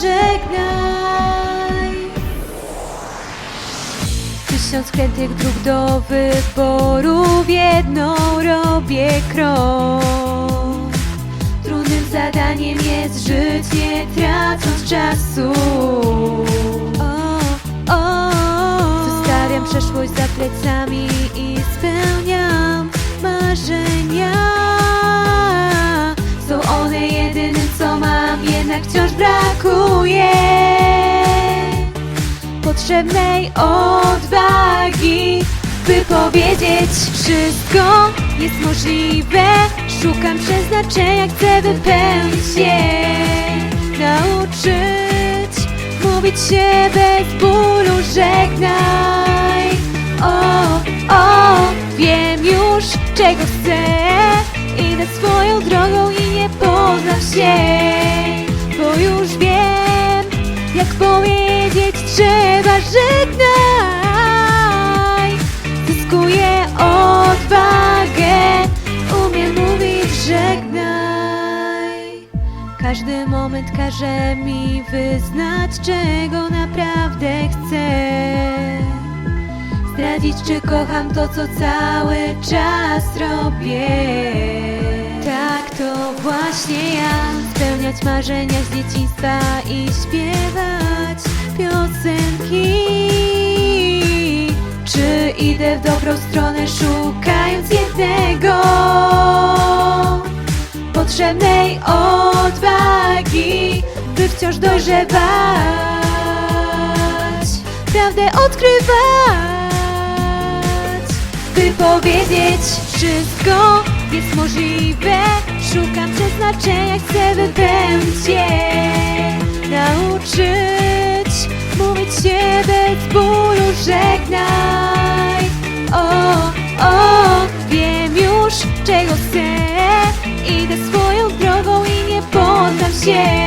żegnaj. Tysiąc klętek dróg do wyboru, w jedną robię krok. Trudnym zadaniem jest żyć, nie tracąc czasu. Wciąż brakuje Potrzebnej odwagi by powiedzieć wszystko jest możliwe. Szukam przeznaczenia, chcę wypełnić Nauczyć mówić się bez bólu żegnaj żegnaj Zyskuję odwagę. Umiem mówić żegnaj. Każdy moment każe mi wyznać Czego naprawdę chcę. Zdradzić czy kocham to co cały czas robię. Tak to właśnie ja. Spełniać marzenia z dzieciństwa i śpiewać idę w dobrą stronę szukając jednego Potrzebnej odwagi By wciąż dojrzewać Prawdę odkrywać By powiedzieć wszystko jest możliwe Szukam przeznaczenia, chcę wypełnić je się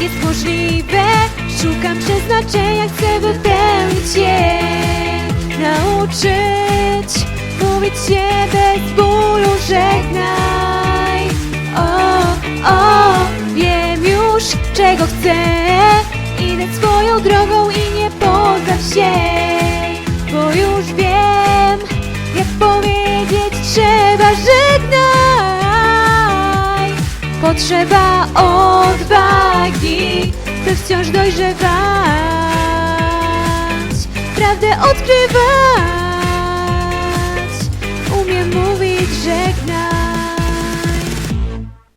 jest możliwe Szukam przeznaczenia, chcę wypełnić je Nauczyć mówić się bez bólu żegnaj. O, o, wiem już czego chcę. Idę swoją drogą i nie poddam się Bo już wiem jak powiedzieć trzeba żegnaj. Potrzeba by wciąż dojrzewać. Prawdę odkrywać